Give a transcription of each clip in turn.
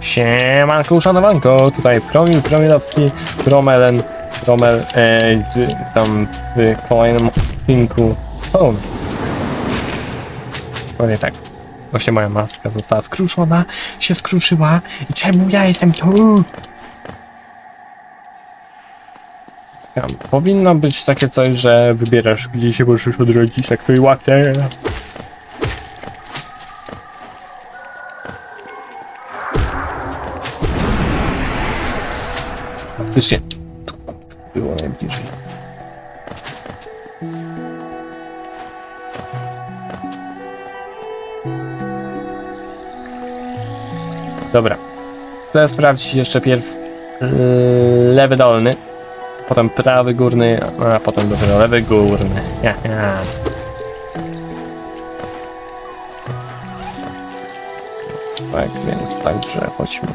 Siemanko, uszanowanko, tutaj Promil Promilowski, Promelen, Promel, e, w, tam w kolejnym odcinku o, Dokładnie tak. Właśnie moja maska została skruszona, się skruszyła i czemu ja jestem tu? Skam. Powinno być takie coś, że wybierasz gdzie się możesz odrodzić, tak to i łapce. Faktycznie. Tu było najbliżej. Dobra. Chcę sprawdzić jeszcze pierw yy, lewy dolny, potem prawy górny, a potem dopiero lewy górny. Ja, ja. Tak, więc także chodźmy.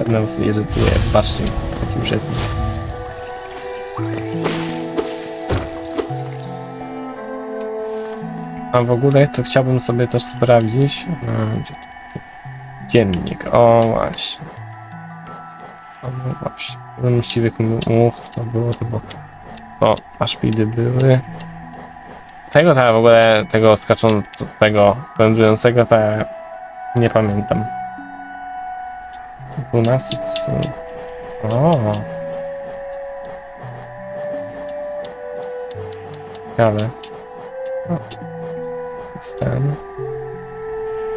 Pewnie nas irytuje, patrzcie, jaki już jest. A w ogóle to chciałbym sobie też sprawdzić. e? Dziennik, o właśnie. O no właśnie. Mściwych much to było, to było. O, aszpidy były. Tego ta w ogóle, tego skaczącego, wędrującego, to ja nie pamiętam. 12 są. O. Ciekawe. O. Jest ten.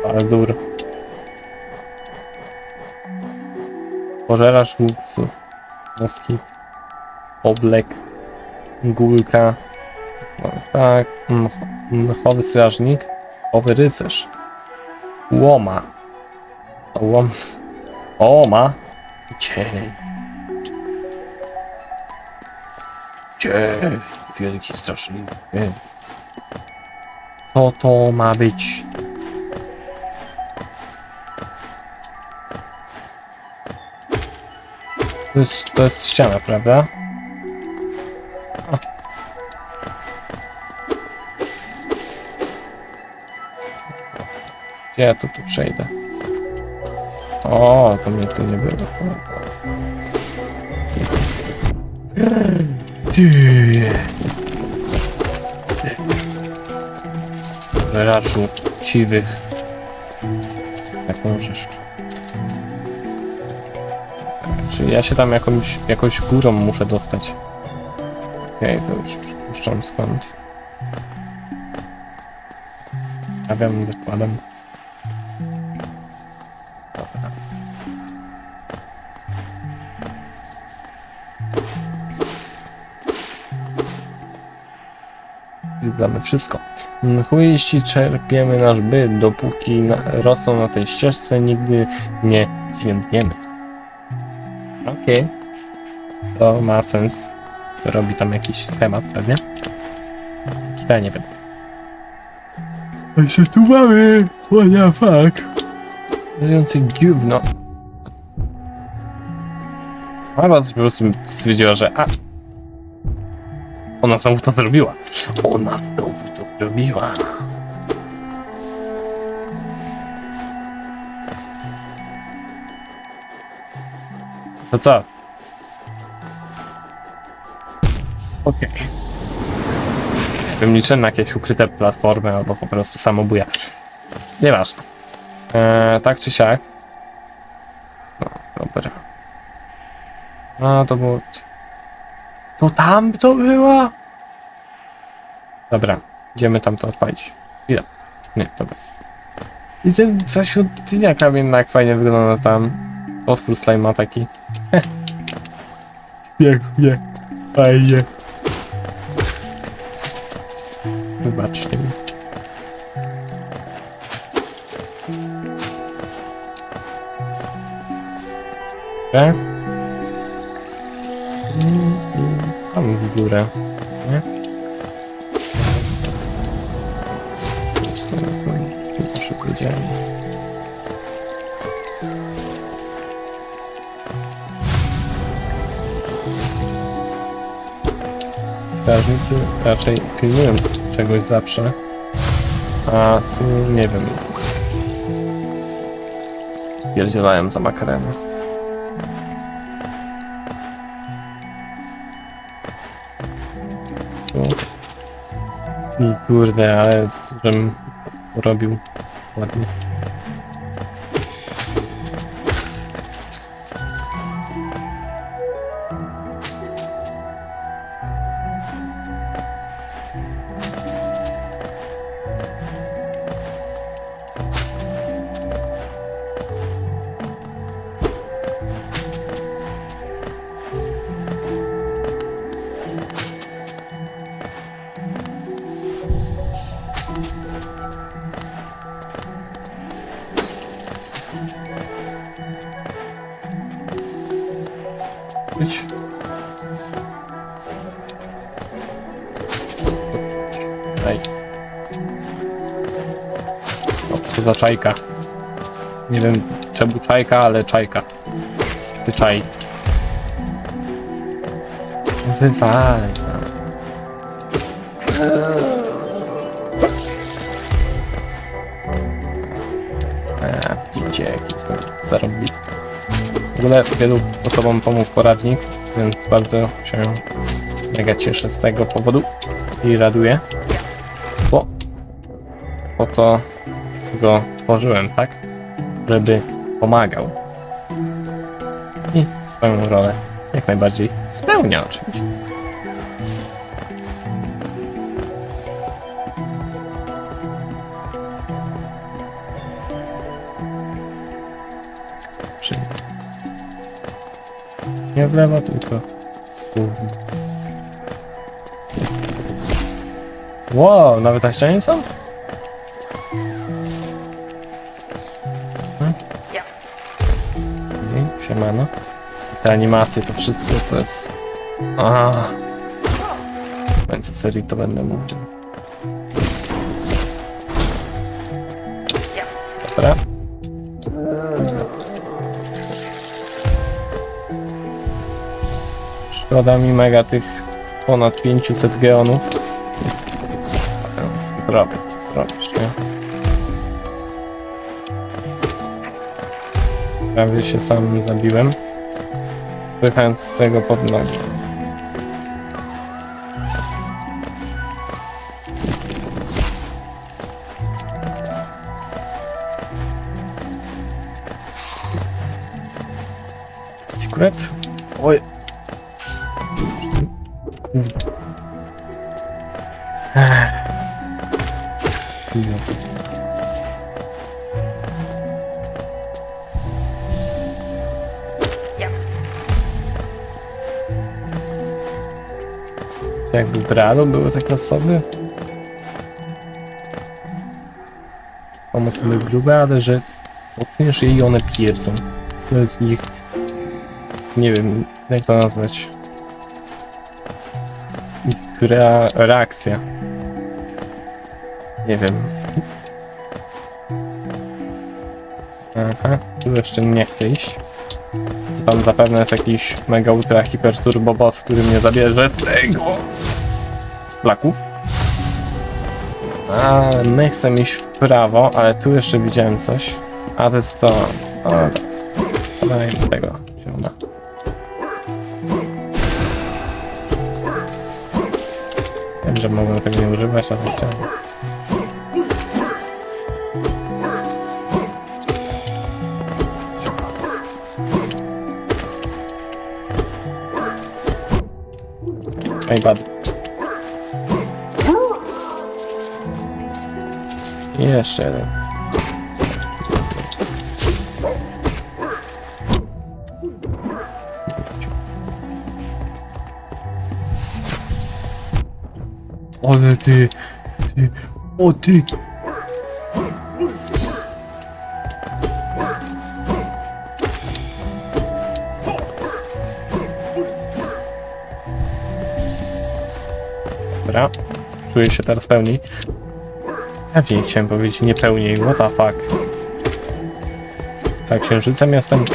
Baldur. Pożeracz głupców. Moskit. Oblek. Gulka. No, tak. Mch mchowy strażnik. Owy rycerz. Łoma. Łom. Oma. Cień. Cień. Wielki straszliwy. Co to ma być? To jest, to jest ściana, prawda? Gdzie ja tu, tu przejdę? O, to mnie tu nie było. Ty. Raczu siwych. Jak możesz. Czy ja się tam jakąś, jakąś górą muszę dostać? Okej, to już przypuszczam skąd. Stawiam, zakładam. Zwiedzamy wszystko. Chujeści czerpiemy nasz byt, dopóki na, rosną na tej ścieżce, nigdy nie zwiędniemy. Okej. To ma sens. Robi tam jakiś schemat pewnie. Kita nie wiem. A co tu mamy? What the fuck? Mówiący gówno. Chyba po prostu stwierdziła, że a... Ona znowu to zrobiła. Ona znowu to zrobiła. To co? Okej. Nie wiem, liczę na jakieś ukryte platformy albo po prostu samobuja. Nieważne. Eee, tak czy siak. No, dobra. A, to było... To tam to była? Dobra, idziemy tam to odpalić. Chwila. Nie, dobra. Idzie za świątynia kamienna, jak fajnie wygląda tam. Otwór slime taki. Pięknie. Fajnie. Wybaczcie mi. Tak? Tam w górę. Nie? Slime, tu proszę powiedziałem. Strażnicy raczej pilnują czegoś zawsze. A tu nie wiem. pierdzielają za makarenem. Kurde, ale żebym robił ładnie. Za czajka. Nie wiem czemu czajka, ale czajka. Ty czaj. Wywal. A, picie, jaki jestem zarobisty. W ogóle wielu osobom pomógł poradnik, więc bardzo się mega cieszę z tego powodu i raduję, bo po to go tworzyłem, tak? Żeby pomagał. I swoją rolę jak najbardziej spełnia oczywiście. Czyli nie w lewo, tylko. Wow, nawet na ścianie są? Animacje, to wszystko to jest... Aha. W końcu serii to będę mówił. Dobra. Szkoda mi mega tych ponad 500 geonów. Co ty robisz, co ty robisz, nie? Prawie się sam zabiłem. Tego pod nogi. Secret? W realu były takie osoby? Są osoby grube, ale że je i one pierdzą. To jest ich... Nie wiem, jak to nazwać. Ich rea reakcja. Nie wiem. Aha, tu jeszcze nie chcę iść. Tam zapewne jest jakiś mega ultra hiper turbo boss, który mnie zabierze z tego flaku. A my chcemy iść w prawo, ale tu jeszcze widziałem coś. A to jest to. O, dajmy tego. Zioma. Wiem, że mogłem tego nie używać, ale chciałem. Ej, bad. I Jeszcze jeden. Ale ty, ty, o ty. Dobra, czuję się teraz pełniej. Pewnie chciałem powiedzieć nie pełniej, what the fuck. Za księżycem jestem.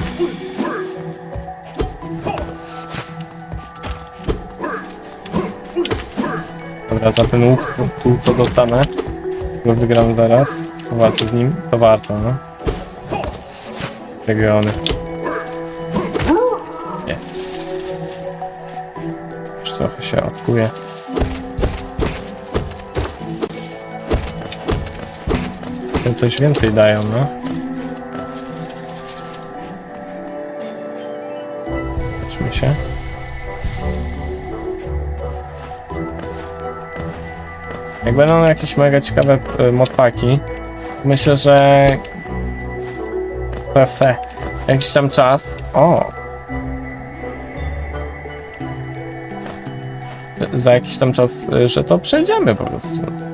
Dobra, za ten łuk tu, tu co dostanę, go wygram zaraz, powalczę z nim, to warto, no. regiony. Jest. Już trochę się odkuje. Te coś więcej dają, no. Zobaczmy się. Jak będą jakieś mega ciekawe e, modpaki, myślę, że Fefe. Jakiś tam czas. O! Za jakiś tam czas, y, że to przejdziemy po prostu.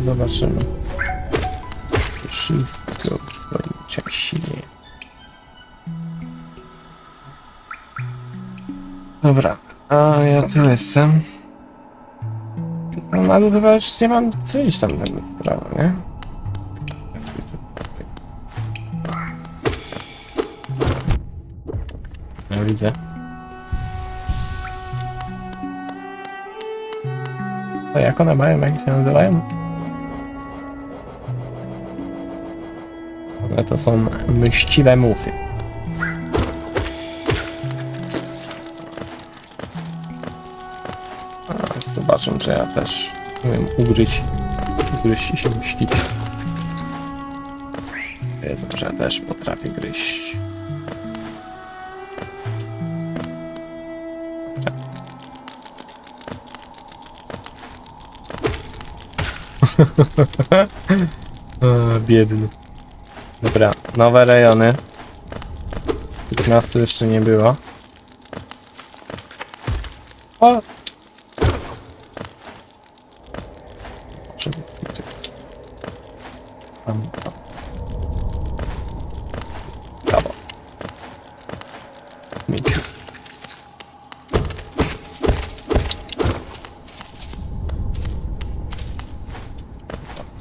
Zobaczymy. Wszystko w swoim czasie. Dobra, a ja tu jestem. No ale chyba już nie mam co iść tam tak w prawo, nie? Ja widzę. To jak one mają, jak się nazywają? To są mściwe muchy. A, Zobaczę, że ja też umiem ugryźć, ugryźć i się mścić. Wiedzą, że ja też potrafię gryźć. A, biedny. Nowe rejony. 15 jeszcze nie było. O! Może być secret. Tam, tam. Brawo. Mieciu.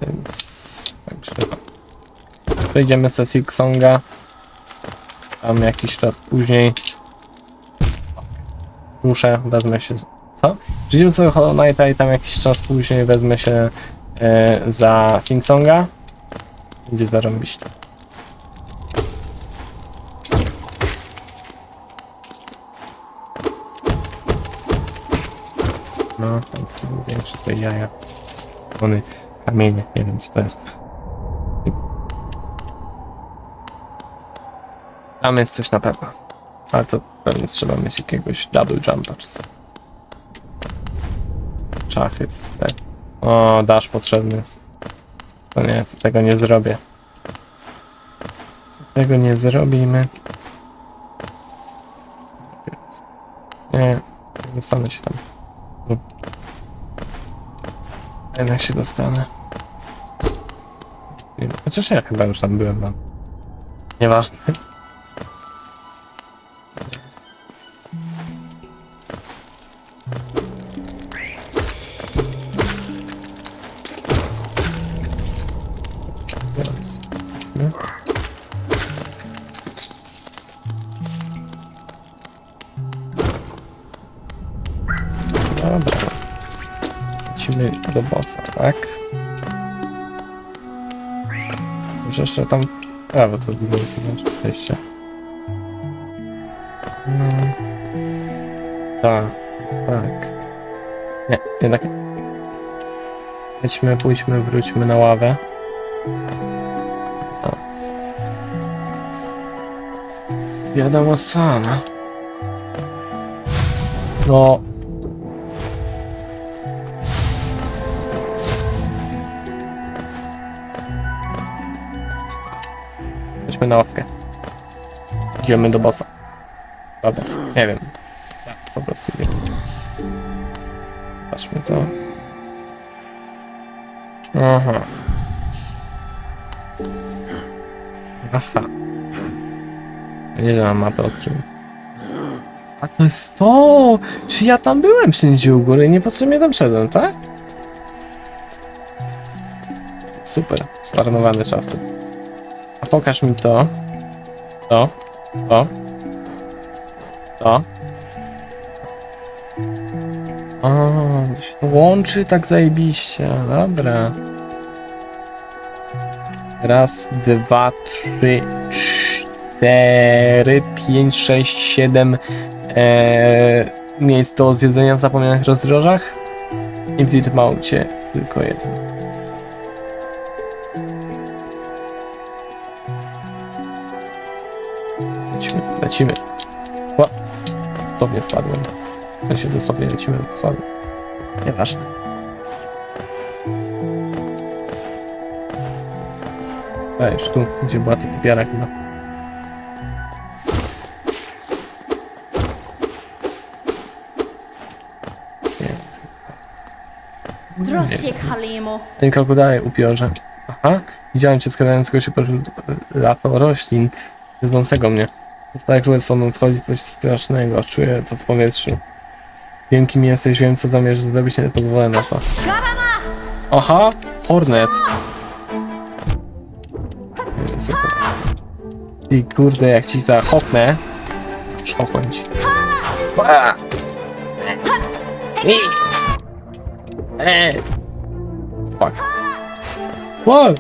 Więc... Także... Przejdziemy sesję Ksonga. Tam jakiś czas później. Muszę, wezmę się... Co? Przejdziemy sobie Hollow Knighta i tam jakiś czas później wezmę się e, za Singsonga. Będzie zarąbiście. No, tam większe te jaja. One kamienie, nie wiem co to jest. Tam jest coś na pewno. Ale to pewnie trzeba mieć jakiegoś double jumpa czy co. Czachy, tak. O, dash potrzebny jest. To nie, to tego nie zrobię. Tego nie zrobimy. Nie, nie dostanę się tam. No. Jednak się dostanę. Chociaż ja chyba już tam byłem, mam. Nieważne. Tak? Już jeszcze tam... Bo to było chyba przejście. No. Tak, tak. Nie, jednak... Lećmy, pójdźmy, wróćmy na ławę. O. Wiadomo co, no. Chodźmy na ławkę. Idziemy do bossa. Do bossa. Nie wiem. Tak, po prostu idziemy. Patrzmy to. Aha. Aha. Nie, że mam mapę odkrył. A to jest to! Czy ja tam byłem wszędzie u góry i niepotrzebnie tam szedłem, tak? Super, zmarnowany czas. A pokaż mi to. To. To. To. To się łączy tak zajebiście. Dobra. Raz, dwa, trzy, cztery, pięć, sześć, siedem e, do odwiedzenia w zapomnianych rozdrożach. I w Dirmaucie tylko jeden. Lecimy. O, dosłownie spadłem. W sensie dosłownie lecimy, spadłem. Nieważne. A, już tu, gdzie była ta typiara chyba. Nie. Drossiek Halimo. Ten krokodaje upiorze. Aha, widziałem cię skradającego się pośród lato roślin, znącego mnie. Tak królestwo nadchodzi coś strasznego, czuję to w powietrzu. Wiem kim jesteś, wiem co zamierzasz zrobić, nie pozwolę na to. Aha, Hornet. Super. I kurde, jak ci zachopnę. I! E! Fuck. Wow!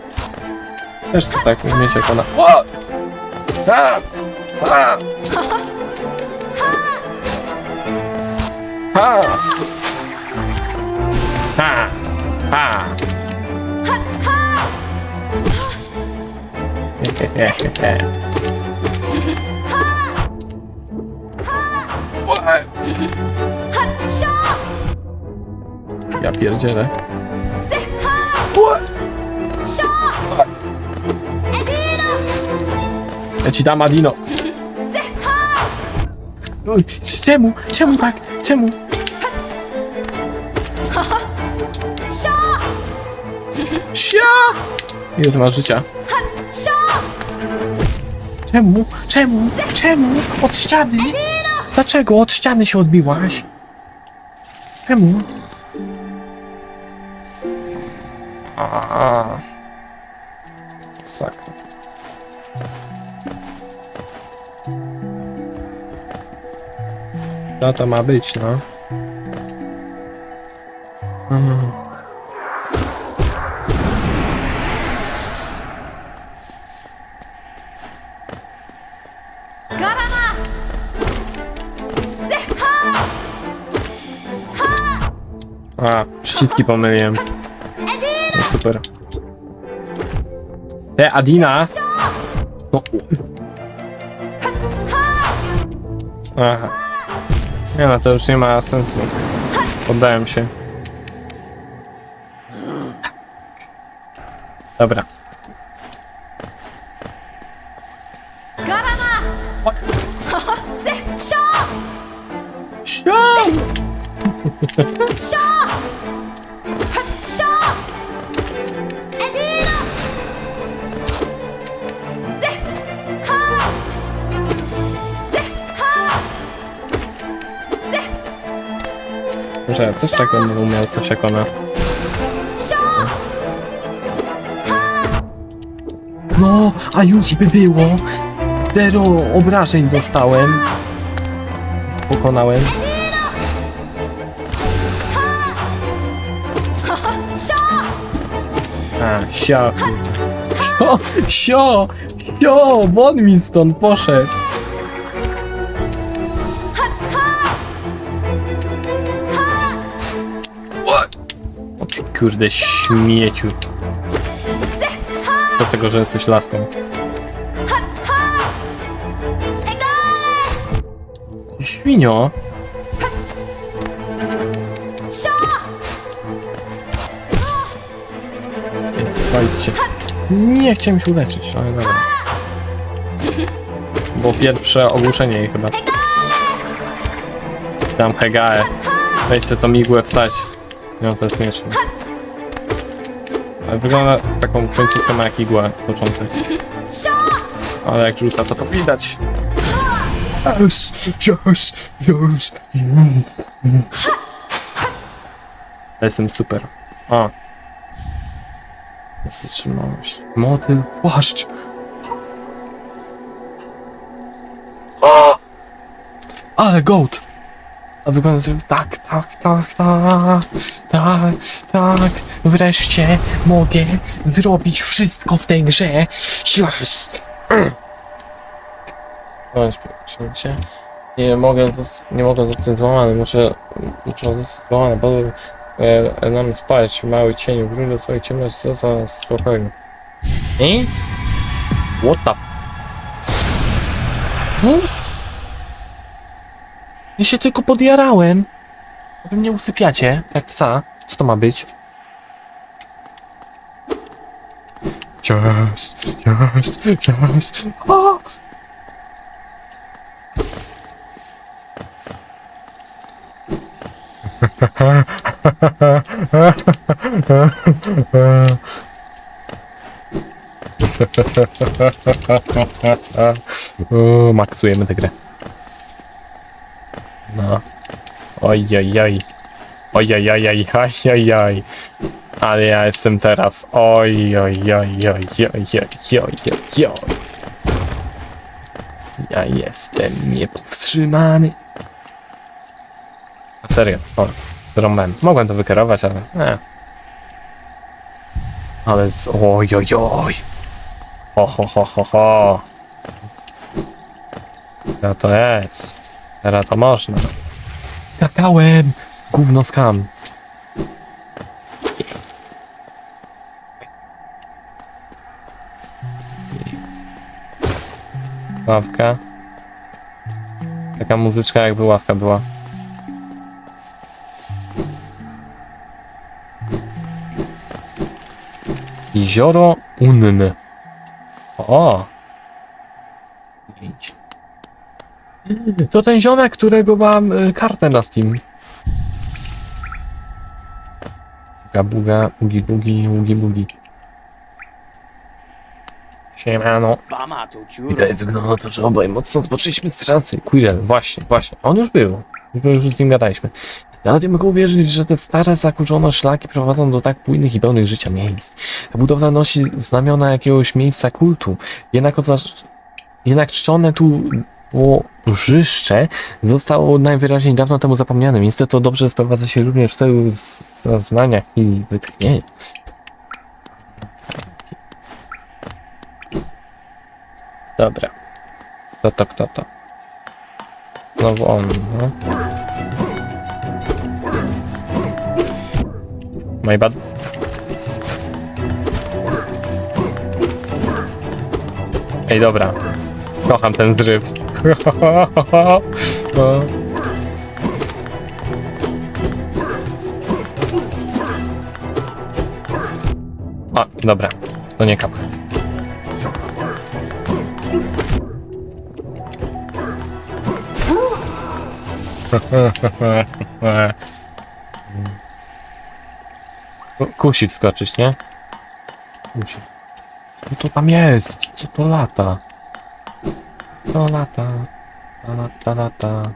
Też chcę tak umieć jak ona. Wow! A! A! Ha! Ha! Ha! Hehehehe. Ja pierdzielę. Ja ci dam Adino. Oj, Czemu? Czemu tak? Czemu? Sia! Ile ty masz życia? Czemu? Czemu? Czemu? Od ściany? Dlaczego od ściany się odbiłaś? Czemu? A. Sakra. Co to ma być, no? Garama! A, przyciski pomyliłem. No super. Te Adina. No. Aha. Nie no, to już nie ma sensu. Poddałem się. Może ja też tak będę umiał coś jak ona. No, a już by było. Zero obrażeń dostałem. Pokonałem. A, sio. Sio, sio, sio, won mi stąd poszedł. Kurde śmieciu. To z tego, że jesteś laską. Świnio. Jest, walcie. Nie chciałem się uleczyć, ale dobra. Bo pierwsze ogłuszenie jej chyba. Tam Hegae. Weź sobie to migłę wsać. No to jest śmieszne. Ale wygląda taką końcówkę ma jak igła początek. Ale jak rzuca to to widać. Już, już, już. Jestem super. O. Jest wytrzymałość. Motyl, płaszcz. Ale goat. A wygląda tak, tak, tak, tak, tak, tak. Wreszcie mogę zrobić wszystko w tej grze. Yes! Się. Nie mogę, nie mogę zostać złamany, muszę, muszę zostać złamany, bo e, nam spać, mały cień, wróć do swojej ciemności, co za spokoju. I? What the? Hmm? Ja się tylko podjarałem. Wy mnie usypiacie, jak psa. Co to ma być? Yes, yes. O! O, maksujemy tę grę. No. Oj, oj, oj. Oj, oj, oj, oj, oj, oj, oj. Ale ja jestem teraz. Oj, oj, oj, oj, oj, oj, oj, oj, oj. Ja jestem niepowstrzymany. Serio, o, zrąbałem. Mogłem to wykierować, ale nie. Ale z... Oj, oj, oj. Ho, ho, ho, ho, ho. To jest. Teraz to można. Skakałem! Gówno skam. Ławka. Taka muzyczka jakby ławka była. Jezioro Unny. O! To ten ziomek, którego mam y, kartę na Steam. Buga buga, ugi bugi, ugi bugi. Siemano. Ciuro. Widać wygląda to, że obaj mocno zboczyliśmy z trasy. Quirrell, właśnie, właśnie. On już był. Już z nim gadaliśmy. Nawet nie mogę uwierzyć, że te stare, zakurzone szlaki prowadzą do tak bujnych i pełnych życia miejsc. Ta budowla nosi znamiona jakiegoś miejsca kultu. Jednak, oza... Jednak czczone tu łożyszcze zostało najwyraźniej dawno temu zapomniane. Niestety to dobrze sprowadza się również w celu zaznania i wytchnienia. Dobra. Kto to, kto to? Znowu on, no. My bad. Ej, dobra. Kocham ten zryw. No. O, dobra. To nie. Ku- Kusi wskoczyć, nie? Kusi. Co to tam jest? Co to lata? To lata. Ta lata, lata.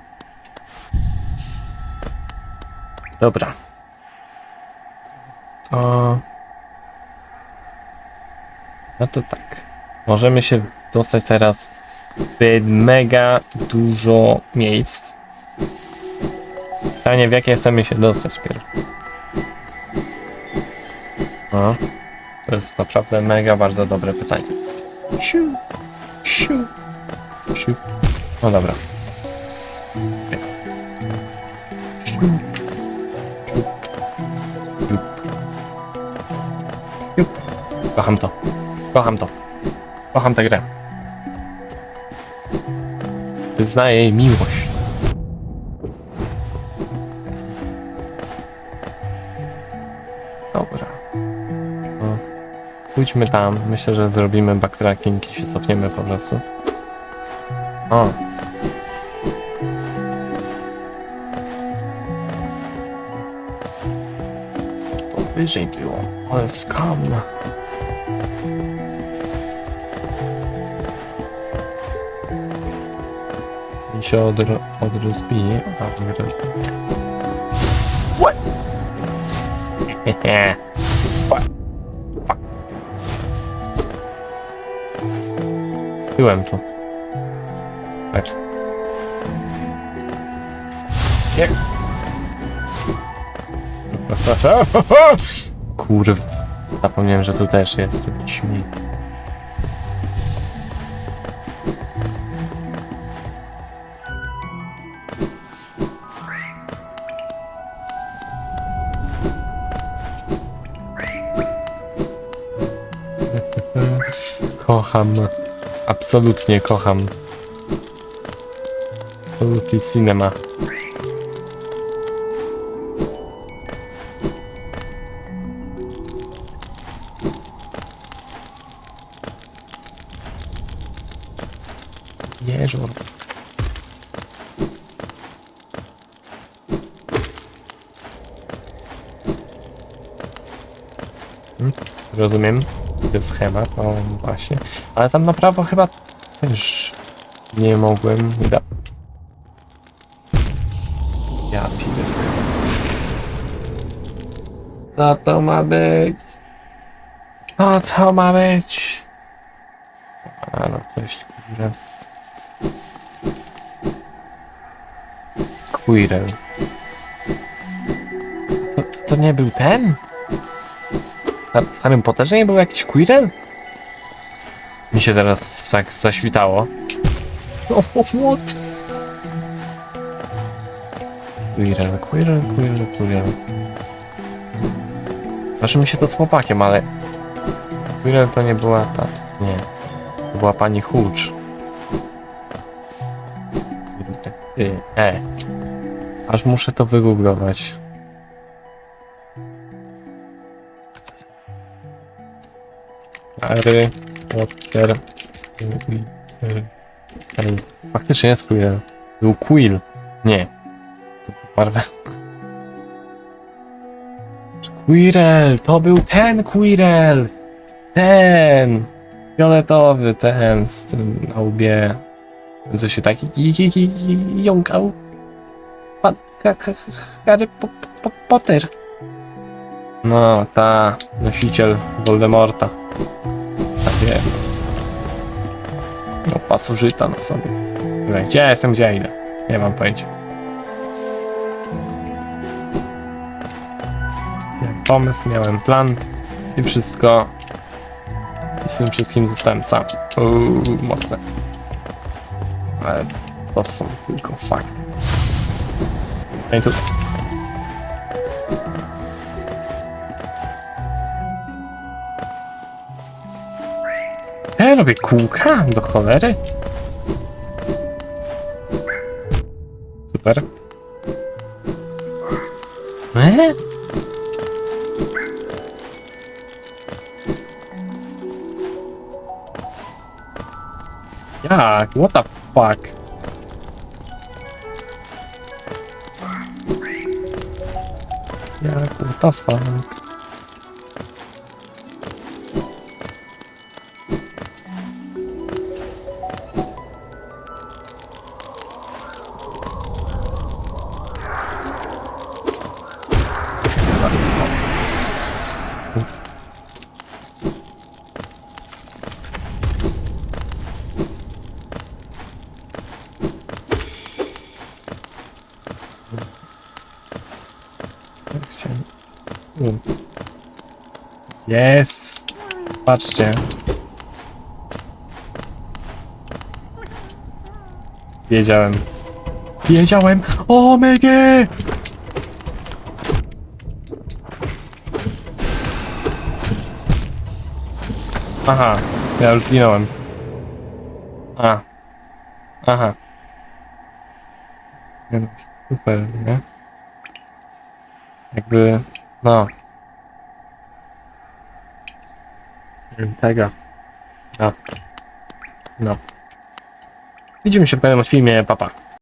Dobra. No to tak. Możemy się dostać teraz w mega dużo miejsc. Pytanie, w jakie chcemy się dostać pierw. No, to jest naprawdę mega bardzo dobre pytanie. Siu, siu, siu. No dobra. Siu, siu, siu. Siu. Kocham to. Kocham to. Kocham tę grę. Wyznaję jej miłość. Dobra. No. Pójdźmy tam. Myślę, że zrobimy backtracking i się cofniemy po prostu. O. To wyżej było. Ale skam. I się odr odrozbije. A, wygra. What? Byłem tu. Tak. Nie. Kurw. Zapomniałem, że tu też jest śmiech. Kocham. Absolutnie kocham. Absolutnie cinema. Jeżor. Hmm, Rozumiem. Jest schemat, o właśnie. Ale tam na prawo chyba też nie mogłem. Da. Co to ma być? Co to ma być? A no, cześć, kurwa. Quirrell. To, to nie był ten? W Har- W Harrym Potterze nie był jakiś Quirrell? Mi się teraz tak zaświtało. O, what? Quirrell, Quirrell, Quirrell, Quirrell. Znaczy mi się to z chłopakiem, ale... Quirrell to nie była ta... Nie. To była pani Hooch. Ty, E. Aż muszę to wygooglować. Harry Potter. Faktycznie jest Quirrell. Był Quill. Nie. To Marvel. Quirrell! To był ten Quirrell! Ten! Fioletowy, ten z tym na łbie. Co się taki jąkał. Pan ha, ha, Harry po, po, Potter. No, ta nosiciel Voldemorta. Tak jest. No, pasożyta na sobie. Gdzie jestem, gdzie idę? Nie mam pojęcia. Pomysł, miałem plan i wszystko. I z tym wszystkim zostałem sam. Uuu, mocne. Ale to są tylko fakty. No i tu. Ja robię kółka do cholery. Super. E? Jak? What the fuck? Jak? What the fuck? Jak Jest! Patrzcie. Wiedziałem. Wiedziałem! O, Mege! Aha, ja już zginąłem. A. Aha. Super, nie? Jakby, no. Tego. No. No. Widzimy się w kolejnym filmie, papa. Pa.